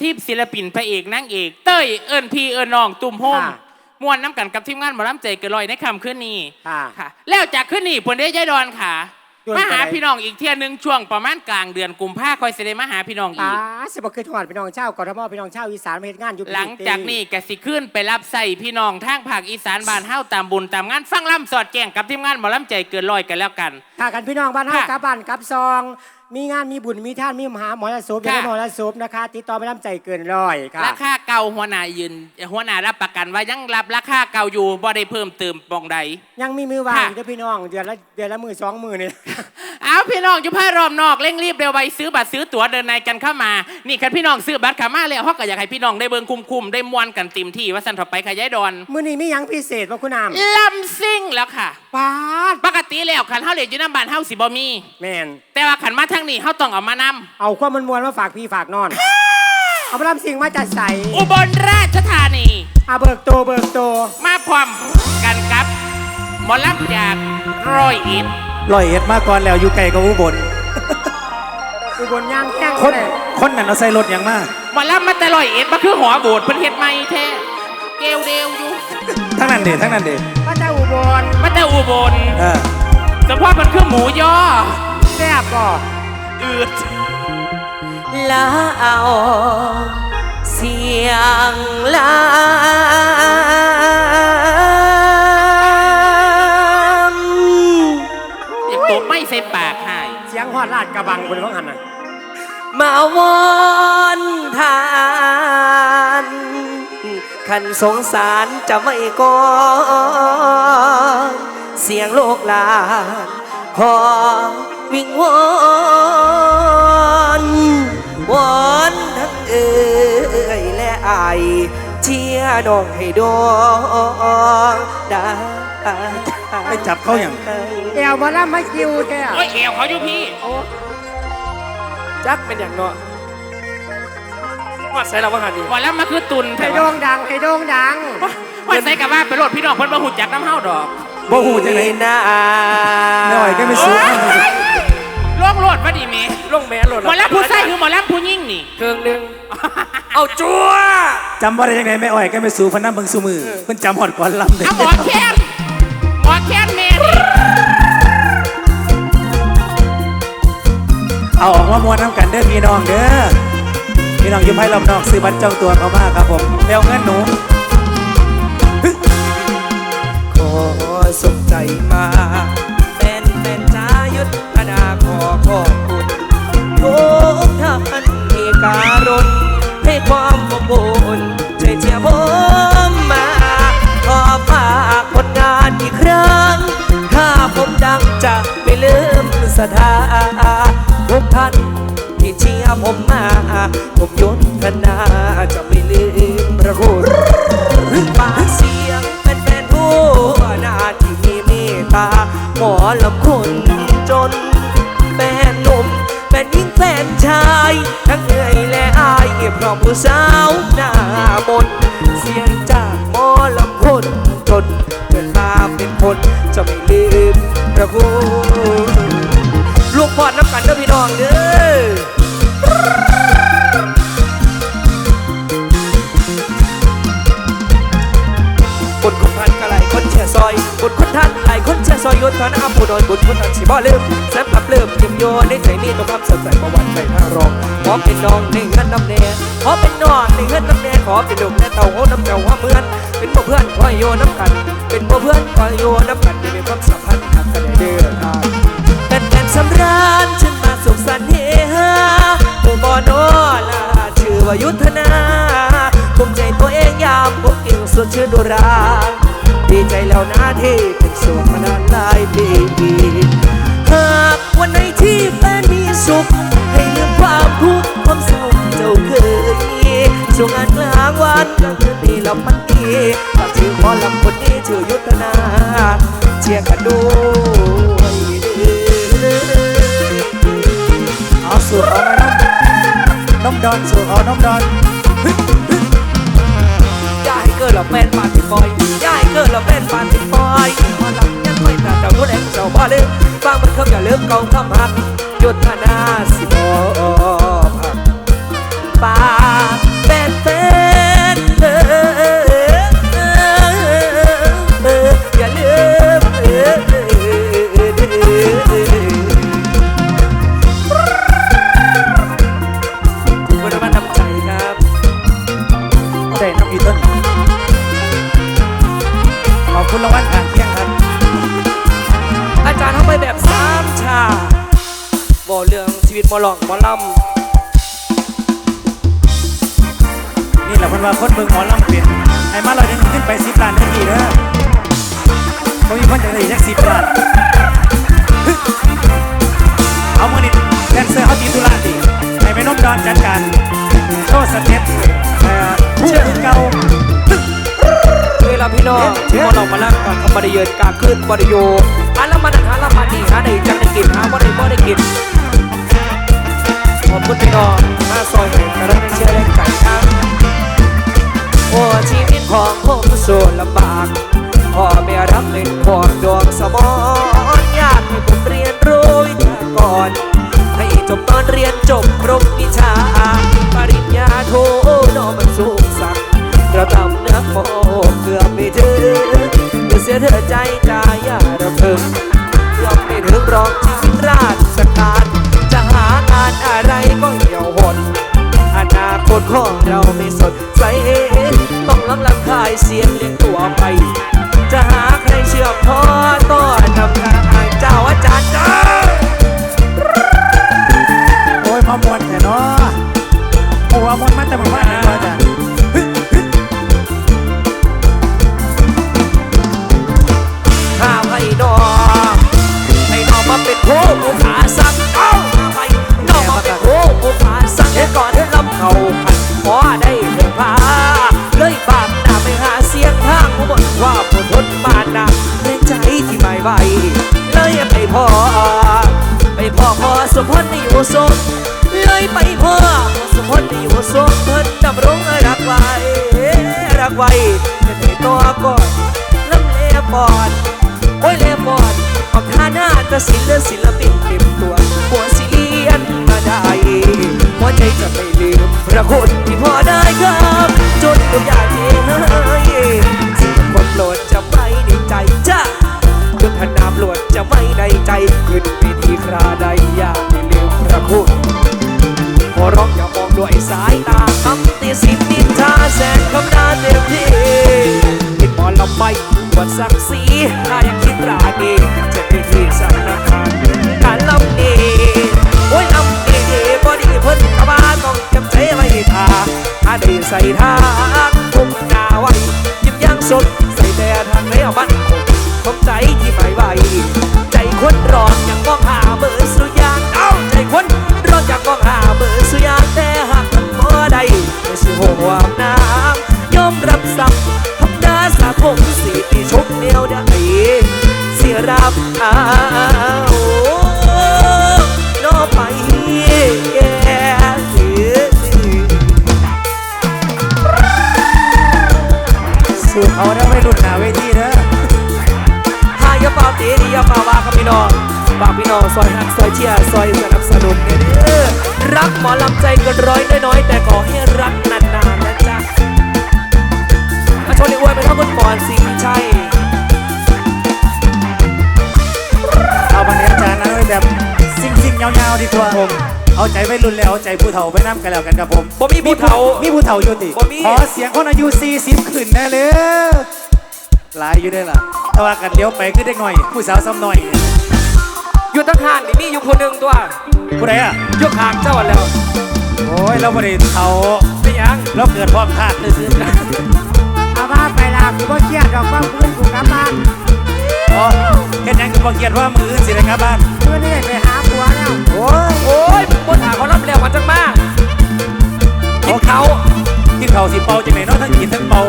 ที่ศิลปินพระเอกนางเอก เต้ยเอิญพีเอิญน้องตุ่มโฮมค่ะมวนน้ำกันกับทีมงานหมอลำใจเกินลอยในคำขึ้นนี้ค่ะค่ะ แล้วจากขึ้นนี่ผลได้ยายดอนค่ะดวนมาหาไปไหนพี่น้องอีกเที่ยหนึงช่วงประมาณกลางเดือนกุมภาคอยเสได็มาหาพี่น้องอีอ่าก สิบคือทอดพี่น้องเช่ากทมพี่น้องเช่าอีสานมาเฮ็ดงานอยู่หลังจากนี้กสิขึ้นไปรับใส่พี่น้องทางภาคอีสานบ้านเฮาตามบุญตามงานฟังล่ำสอดแกงกับทีมงานหมอลำใจเกินลอยกันแล้วกันถ้ากันพี่น้องบ้านเฮาค่ะ กลับบ้านกลับซอง มีงานมีบุญมีท่านมีมหาหมอละศพอยากได้ค่ะหมอละศพนะคะ ติดต่อไปน้ำใจเกินร้อยค่ะ ราคาเก่าหัวหน้ายืนหัวหน้ารับประกันว่ายังรับราคาเก่าอยู่บ่ได้เพิ่มเติมปองใด ยังมีมือวางค่ะ อยู่เด้อพี่น้องเดือนละเดือนละมือสองมือนี่ เอาพี่น้องอยู่ผ้ารอบนอกเร่งรีบเร็วไวซื้อบัตรซื้อตั๋วเดินในกันเข้ามา นี่คันพี่น้องซื้อบัตรขามาแล้วฮอกก็อยากให้พี่น้องได้เบิ่งคุ้มๆได้มวนกันเต็มที่ว่าสันถอไปขยายดอนมือนี้มีหยังพิเศษบ่คุณนามลำซิ่งแล้วค่ะ ปาดปกติแล้วคันเฮาเล่นอยู่น้ำบ้านเฮาสิบ่มี แมน แต่ว่าขันมาทางนี้เฮาต้องเอามานำเอาความมันมวลมาฝากพี่ฝากนอน เอาไปรำสิ่งมาจัดใส่อุบลราชธานี อาเบิกโตเบิกโตมาพร้อมกันกับหมอลำจากร้อยเอ็ดลอยเอ็ดมาก่อนแล้วอยู่ไกลกับอุบลอุบลย่างแข้งคนเลยคนนั้นเอาใส่รถอย่างมากหมอลำมาแต่ร้อยเอ็ดมาคือหอโบสถ์เพิ่นเฮ็ดใหม่แท้เกลเดวอยู่ทั้งนั้นเด็ทั้งนั้นเด็พระเจ้าอุบลมาแต่อุบลเออเฉพาะมันคือหมูย่อ แซ่บบ่อืดละเอาเสียงลำอยากตบไม่ใส่ปากให้เสียงฮอดลาดกระบังบนว่างหันน่ะมาวอนทานขันสงสารจะไม่ก่อนเสียงโลกลานขอ วิงวอนวอนทั้งเอ่ยและอายเชียร์น้องให้ดองได้ไปจับเขาอย่างแอวมาล่ำมาคิวแท้โอ้ยเอวเขาอยู่พี่จักเป็นอย่างเนาะว่าใส่เราว่าหันดีหมอลำมาคือตุนให้โด่งดังให้โด่งดังว่าใส่กับว่าไปโหลดพี่น้องเพิ่นบ่หูจักน้ำเฮาดอกบ่หูจังไหนหน้าน้อยก็ไม่สู้ ล่องโหลดมาดิเมลงแม่หล่นหมอลำผู้ชายคือหมอลำผู้หญิงนี่ เครื่องหนึ่งเอาจัวจำว่าได้ยังไงแม่อ้อยก็ไม่สู้พนันเบิ่งสู้มือเพิ่นจำหอดก่อนลำเด็เอาหมอแค้นหมอแค้นเมนี่เอาออกมามวนน้ำกันเด้อพี่น้องเด้อพี่น้องอยู่ไพ่ลำนอกซื้อบัตรจองตัวเขามาครับผมเร็วเงินหนู ขอสนใจมา ขอขอบคุณทุกท่านที่การุณให้ความอบอุ่นช่วยเชียร์ผมมาขอฝากผลงานอีกครั้ง ถ้าผมดังจะไม่ลืมศรัทธาทุกท่านที่เชียร์ผมมาผมยศธนาจะไม่ลืมพระคุณปากเสียง น้องในเงินน้ำแน่ขอเป็นน้องในเงินน้ำแน่ขอเป็นลูกและเต่าโหน้ำเจ้าว่าเมือนเป็นพ่เพื่อนคอยโยน้ำกัน เป็นพ่เพื่อนคอยโยน้ำกันที่มีความสัมพันธ์กันเด้อทาเป็นแฟนสำราญฉันมาสุขสันต์เฮฮาผู้บ่โนลาชื่อว่ายุทธนาภูมิใจตัวเองยามพบกิ่งสดชื่นดุราดีใจแล้วนะที่เป็นโสดมานานหลายปีหากวันไหนที่แฟนมีสุข ให้ลืมความทุกข์ เศร้าเจ้าเคยช่วงงานกลางวันกลางคืนนี้แล้วมันดีฝากชื่อหมอลำคนนี้ชื่อยุทธนา เชียร์กันด้วยเอาสูตรเอามาน้ำน้ำดอนสูตรเอาน้ำดอนย่าให้เกิดเราเป็นปานติดฟอยย่าให้เกิดเราเป็นปานติดฟอยพอลับยังไม่แต่เจ้าตัวเองเจ้าบ่ลืมฟังมันคำอย่าลืมเก่าคำหักยุดธนา คุณลางวัลกานเพียงครับ อาจารย์เข้าไปแบบสามชาบอกเรื่องชีวิตมอลองมอลำนี่แหละคนว่าคนเบิ่งหมอลำเปลี่ยนไอ้มาเราเดินขึ้นไปสิบล้านทันทีเด้อบ่มีคนจะได้ยักสิบล้านเอามือนิดแดนเซอร์เขาตีตุลาดีไอ้ไปนุ่มดอนจัดการโชว์สเต็ปเชื่อเก่า เวลาพี่น้องหมอหลองหมาลำก่อนเขาบริเยินกลางคืนบริโยหาละมันหาละมันนี่หาได้จังได้กินหาบ่ได้บ่ได้กินขอบคุณพี่น้องมาซอยแห่งกระนั้นเชื่อแรงใจครับโอ้ชีวิตของผมส่วนลำบากพ่อแม่รับเป็นห่วงดวงสมองอยากให้ผมเรียนรู้วิชาก่อน ให้จบตอนเรียนจบครบวิชาปริญญาโทนอมันสูงสัก เราทำเนื้อโมเกือบไม่ถึงเดี๋ยวเสียเธอใจใจอย่าระเพิงยอมไม่ถึงรองชีวิตราชการจะหางานอะไรก็เหี่ยวหดอนาคตของเราไม่สดใสต้องลำลำคายเสียงเลี้ยงตัวไป จะหาใครเชื่อพอต้อนนำทาง จะให้ตัวก่อนลำเลปอดโอ้ยเลปอดออกท่าหน้าจะศิลศิลปินเต็มตัวหัวสิเลียนมาได้หัวใจจะไม่ลืมพระคุณที่พอได้ครับ จนทุกอย่างที่ให้สิ่งคนโปรดจะไม่ในใจจ้ายุทธนามหลวดจะไม่ในใจขึ้นเวทีคราใดอย่าไม่ลืมพระคุณ ขอร้องอย่ามองด้วยสายตาคำตีสิบนินทาแสงคำนาเต็มที่คิดบอลลำไปวัดศักดิ์ศรีถ้ายังคิดราดีจะไปที่สำนักงานการลำดีโอ้ยลำดีบอดีเพิ่นกระบาต้องจำใจไว้ท่าถ้าได้ใส่ท่า ฝากพี่น้องซอยหักซอยเชียร์ซอยสนับสนุนเนี่ยเด้อรักหมอลำใจเกันร้อยน้อยๆแต่ขอให้รักนานๆนะจ๊ะมาชนอีกวยไปทั้งคุณหมอนสิงห์ชัยเอาบันเดียอาจารย์นะแบบซิ่งซิ่งๆยาวๆดีกว่าผมเอาใจไม่รุ่นแล้วเอาใจผู้เฒ่าไปน้ำกันแล้วกันครับผมบ่มีผู้เฒ่ามีผู้เฒ่าอยู่ติบ่มีขอเสียงคนอายุ40ขึ้นแน่เลยหลายอยู่ได้อล่ะแต่ว่ากันเลี้ยวไปขึ้นเด็กหน่อย ผู้สาวซ้ำหน่อย อยู่ทั้งห้านนี่มีอยู่คนหนึ่งตัวผู้ใดอะยกหางเจ้าแล้วโอ้ยเราไม่ได้เฒ่าไม่ยังเราเกิดพร้อมธาตุเลยซื้อเอาว่าไปลากูบ่เครียดดอกว่าพื้นกูกลับบ้านอ๋อเห็นยังก็บอกเกียรติว่ามืออื่นสิได้กลับบ้านเมื่อนี้ไปหาผัวแล้วโอ้ยโอ้ยบนหาเขารับแล้วมันจังมากินเขากินข้าวสิเป่าจังไหนเนาะทั้งกินทั้งเป่า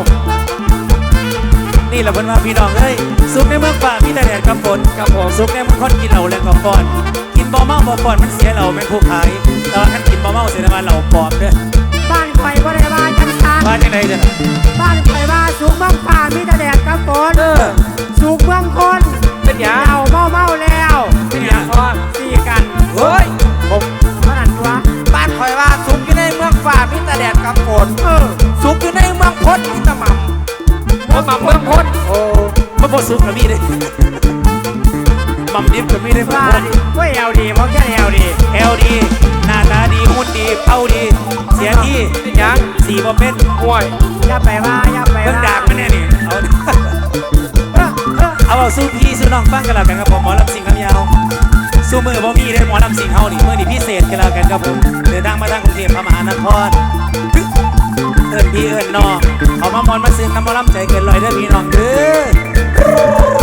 นี่แหละเพิ่นว่าพี่น้องเอ้ยสุขในเมืองป่ามีแต่แดดกับฝนกับผมสุขในเมืองคนกินเหล้าแล้วก็ป้อน กินบ่เมาบ่ป้อนมันเสียเหล้าแม่นผู้ขายแต่ว่าคันกินบ่เมาเสียน้ำมันเหล้าปลอมเด้อบ้านข่อยบ่ได้ว่าจังทางบ้านจังไดจ้ะบ้านข่อยว่าสูงเมืองป่ามีแต่แดดกับฝนเออสูงเมืองคนเป็นหยังเมาเมาเมาแล้วเป็นหยังพอตีกันเฮ้ยผมเท่านั้นตัวบ้านคอยว่าสุกอยู่ในเมืองฝ่ามีแต่แดดกับฝนเออสุกอยู่ในเมืองพด ผมมาเบิ่งคนโอ้มาโพสุกกับมีเลยมัมดิบกับมีเลยพลาดก็เอลดีเพราะแค่เอลดีเอลดีหน้าตาดีหุ่นดีเป้าดี เสียที่ยังสีบอเป็นห่วยอย่าไปว่าอย่าไปว่าเบิ่งดากมันแน่นี่เอาเอาเอาสู้พี่สู้น้องบ้างกันแล้วกันครับผมหมอลำสิ่งคำยาวสู้มือพ่อมีได้หมอนำสิ่งเฮานี่มือนี่พิเศษกันแล้วกันครับผมเดินทางมาทางกรุงเทพมหานคร เอิญพี่เอิญนองขอมามอนมาซื้อน้ำมอลำใจเกินลอยเด้อพี่น้องเด้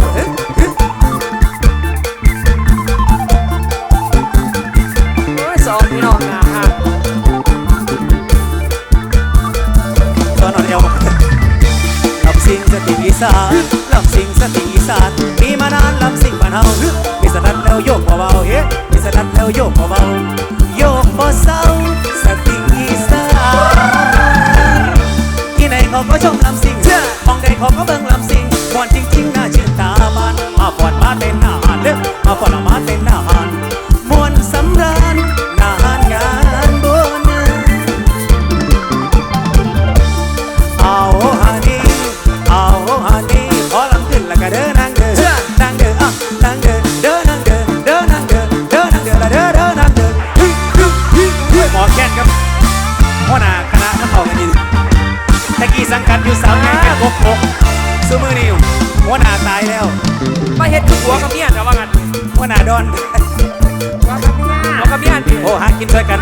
อ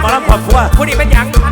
หมอลำขอบครัวผู้นี้เป็นยัง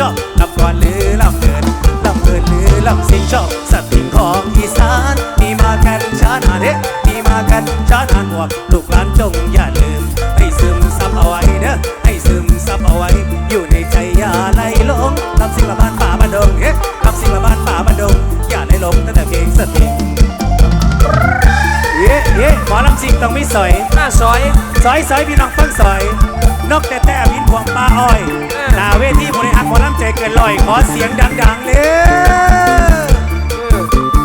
ชอบลำก่อนหรือลำเกินลำเกินหรือลำสิ่งชอบสติงของอีสานมีมากันช้านานเด็มีมากันช้านานหวกลูกหลานจงอย่าลืม ให้ซึมซับเอาไว้เนอะให้ซึมซับเอาไว้ อยู่ในใจอย่าไหลหลงลำสิ่งละบ้านป่าบันดงเฮ้ลำสิ่งละบ้านป่าบันดง อย่าไหลหลงตั้งแต่เพลงสติงเย้เย้หมอลำสิงต้องไม่สอยหน้าสอยสอยสอยพี่น้องต้องสอย นกแต่แต่พินพวงปลาอ้อย ลาเวทีบริอารหมอลำใจเกินลอย ขอเสียงดังๆเลย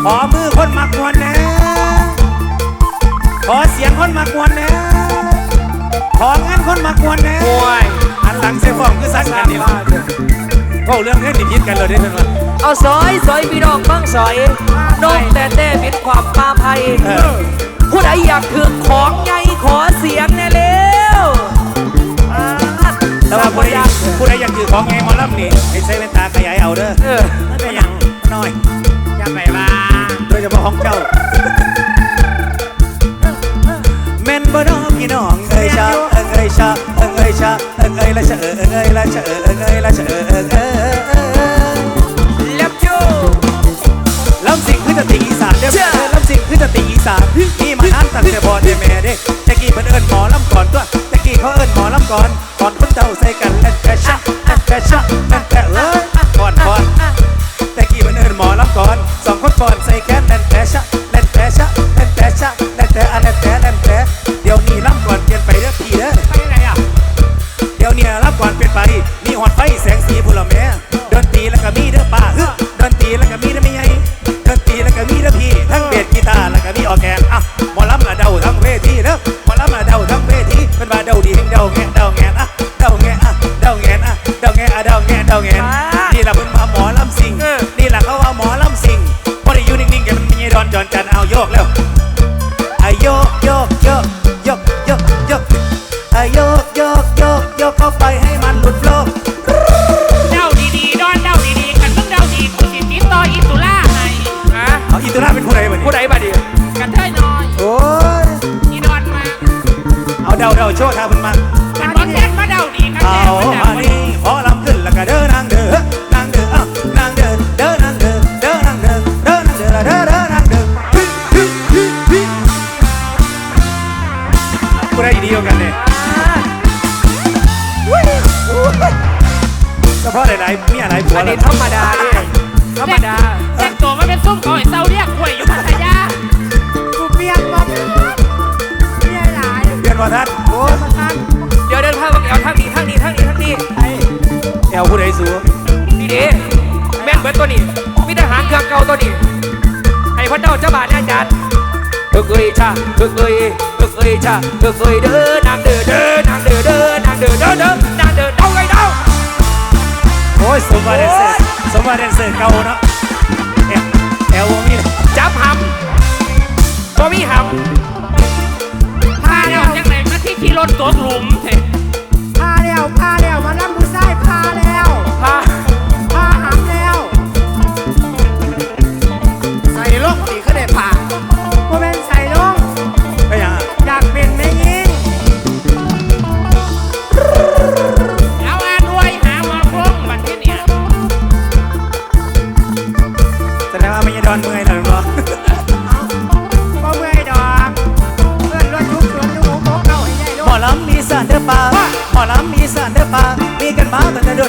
ขอมือคนมากวนแน่ขอเสียงคนมากวนแน่ขอเงินคนมากวนแน่อันหลังเสียฟองคือสักอันนี้ก็เขาเรื่องเล่นดิบกันเลยได้เป็นว่าเอาซอยซอยพี่น้องบ้างซอยน้องแต่แต่เป็นความปาภัยผู้ใดอยากถือของใหญ่ขอเสียงแน่เร็ว แต่ว่าผู้ใดผู้ใดอยางถือของไงมอลำนี่ให้ใช้แวนตาขยายเอาเด้อเออม่ยังน้อยอย่าไปว่าโดยเฉพาะของเจ้าเมนบ่น้องพี่น้องเอ้ยชาเอ้ยชาเอ้ยชาเอ้ยละเชะเอ้ยละชะเอ้ยละชเอ้ยละชะเอ้ยาเงินนี่แหละเพิ่งมาหมอลำสิงนี่แหละเขาเอาหมอลำสิงพอได้อยู่นิ่งๆแกมันมีดอนจอนจันเอาโยกแล้ว ผู้ใดดีกว่ากันเนี่ยเฉพาะหลายๆมีหลายผัวอันนี้ธรรมดาดิธรรมดาแต่งตัวมาเป็นส้มเขาไอ้เศร้าเรียกกล้วยอยู่พัทยากูเปียกมาเปียกหลายเปียกมาทัดโอ้มาทัดเดี๋ยวเดินภาพแอลทางนี้ทางนี้ทางนี้ทางนี้แอลผู้ใดสูดีดีแม่นเบิร์ตตัวนี้มีทหารเครื่องเก่าตัวนี้ไอ้พระเจ้าเจ้าบาทแน่จัดเอ้ยจ้าเอ้ยเอ้ย เอ้ยเอ้ยชาเอ้ยเอ้ยเด้อนางเด้อเด้อนางเด้อเ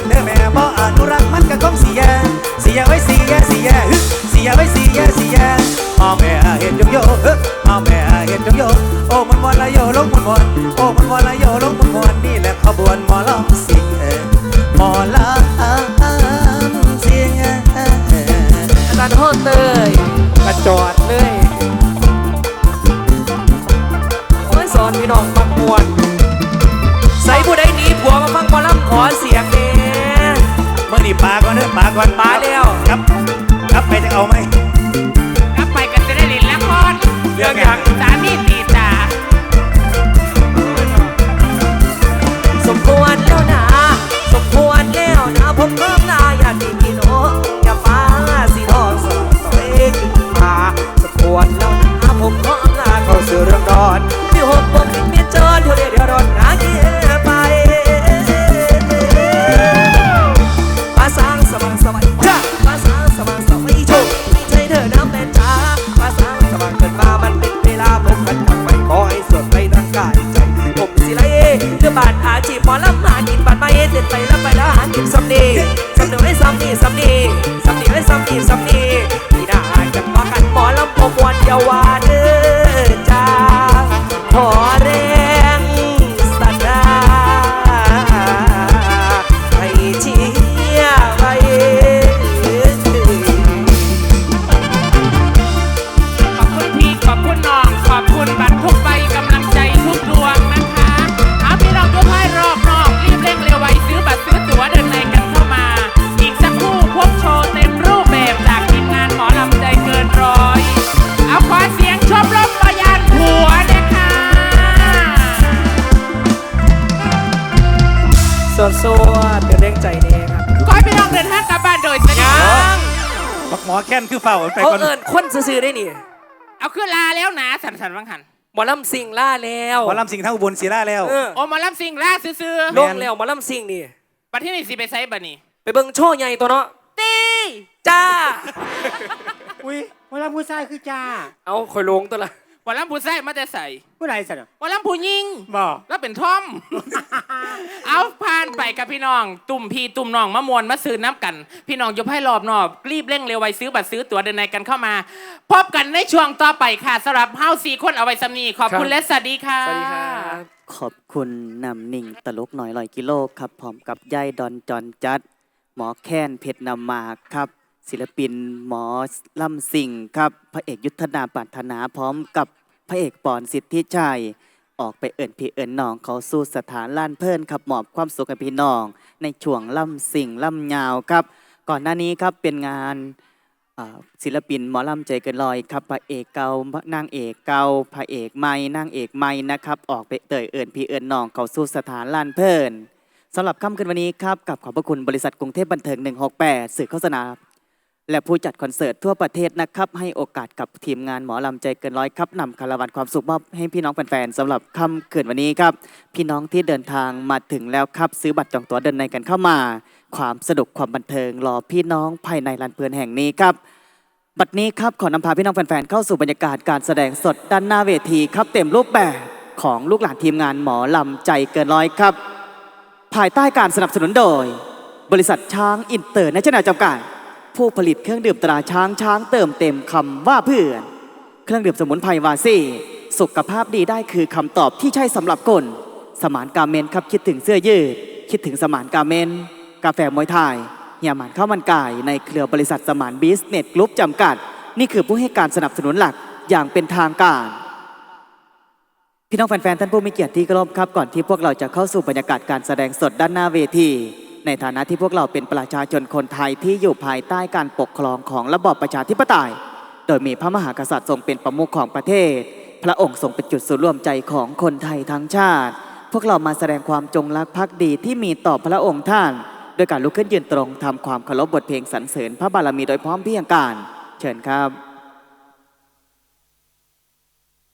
งเดินเด้อแม่บ่อนุรักษ์มันก็คงเสียเสียไว้เสียเสียฮึเสียไว้เสียเสียพ่อแม่เห็นยงโยฮึพ่อแม่เห็นยงโยโอ้มันมวนละโยลงมันมวนโอ้มันมวนละโยลงมัน ส่วนเดือดเร่งใจเนี่ยครับขอให้พี่น้องเดินทางกลับบ้านโดยสวัสดียังบักหมอแค้นคือเฝ้าไปเขาก่อนเอิญคนซื่อๆได้นี่เอาขึ้นลาแล้วนะสันสันวังหันหมอลำสิงล่าแล้วหมอลำสิงห์ทั้งอุบลศรีราชแล้ว เออโอหมาลำสิงลาซื้อลงแล้วหมอลำสิงนี่ ๆปัดที่นี่สิไปไซบันนี่ไปเบิ่งโชว์ใหญ่ตัวเนาะตีจ้า อุ้ยมาล้ำผู้ชายคือจ้าเอาคอยลงตัวละ หมาลำผู้ใส่มาแต่ใส่ ผู้ใดสันน่ะหมาลำผู้ยิงบอกแล้วเป็นท่อม เอาผ่านไปกับพี่น้อง ตุ่มพี่ตุ่มน้องมะมวนมาซื้อน้ำกัน พี่น้องอยกให้รอบนอบ รีบเร่งเร็วไวซื้อบัตรซื้อตั๋วเดินในกันเข้ามา พบกันในช่วงต่อไปค่ะสำหรับเฮาสี่คนเอาไว้สำนีขอบคุณและสวัสดีค่ะสวัสดีครับขอบคุณนำนิ่งตลกหน่อยลอยกิโลครับพร้อมกับยายดอนจอนจัด หมอแค้นเพชรนำมากครับ ศิลปินหมอลำสิงห์ครับ พระเอกยุทธนาปัถนาพร้อมกับ พระเอกปอนสิทธิชัย ออกไปเอิ่นพี่เอิ่นน้องเขาสู่สถานล้านเพิ่นครับมอบความสุขให้พี่น้อง ในช่วงล่ำสิงล่ำยาวครับ ก่อนหน้านี้ครับเป็นงานศิลปินหมอลำใจเกินลอยครับพระเอกเก่านางเอกเก่าพระเอกใหม่นางเอกใหม่นะครับออกไปเตยเอิญพี่เอิญน้องเขาสู่สถานล้านเพลินสำหรับค่ำคืนวันนี้ครับกับขอบพระคุณบริษัทกรุงเทพบันเทิง 168 สื่อโฆษณา และผู้จัดคอนเสิร์ตทั่วประเทศนะครับให้โอกาสกับทีมงานหมอลำใจเกินร้อยครับนำคาราวันความสุขมอบให้พี่น้องแฟนๆสำหรับค่ำคืนวันนี้ครับ พี่น้องที่เดินทางมาถึงแล้วครับซื้อบัตรจองตั๋วเดินในกันเข้ามา ความสนุกความบันเทิงรอพี่น้องภายในลานเพลินแห่งนี้ครับบัดนี้ครับขอนำพาพี่น้องแฟนๆเข้าสู่บรรยากาศการแสดงสดด้านหน้าเวทีครับเต็มรูปแบบของลูกหลานทีมงานหมอลำใจเกินร้อยครับ ภายใต้การสนับสนุนโดย บริษัทช้างอินเตอร์เนชั่นแนลจำกัด ผู้ผลิตเครื่องดื่มตราช้างช้างเติมเต็มคำว่าเพื่อน เครื่องดื่มสมุนไพรวาซี่ สุขภาพดีได้คือคำตอบที่ใช่สำหรับคน สมานกาเมนครับคิดถึงเสื้อยืด คิดถึงสมานกาเมน กาแฟมวยไทยเฮียหมานข้าวมันไก่ในเครือบริษัทสมานบิสเนสกรุ๊ปจำกัด นี่คือผู้ให้การสนับสนุนหลักอย่างเป็นทางการ พี่น้องแฟนๆท่านผู้มีเกียรติที่เคารพครับก่อนที่พวกเราจะเข้าสู่บรรยากาศการแสดงสดด้านหน้าเวที ในฐานะที่พวกเราเป็นประชาชนคนไทยที่อยู่ภายใต้การปกครองของระบอบประชาธิปไตย โดยมีพระมหากษัตริย์ทรงเป็นประมุขของประเทศ พระองค์ทรงเป็นจุดศูนย์รวมใจของคนไทยทั้งชาติ พวกเรามาแสดงความจงรักภักดีที่มีต่อพระองค์ท่าน โดยการลุกขึ้นยืนตรงทำความเคารพบทเพลงสรรเสริญพระบารมีโดยพร้อมเพรียงกัน เชิญครับ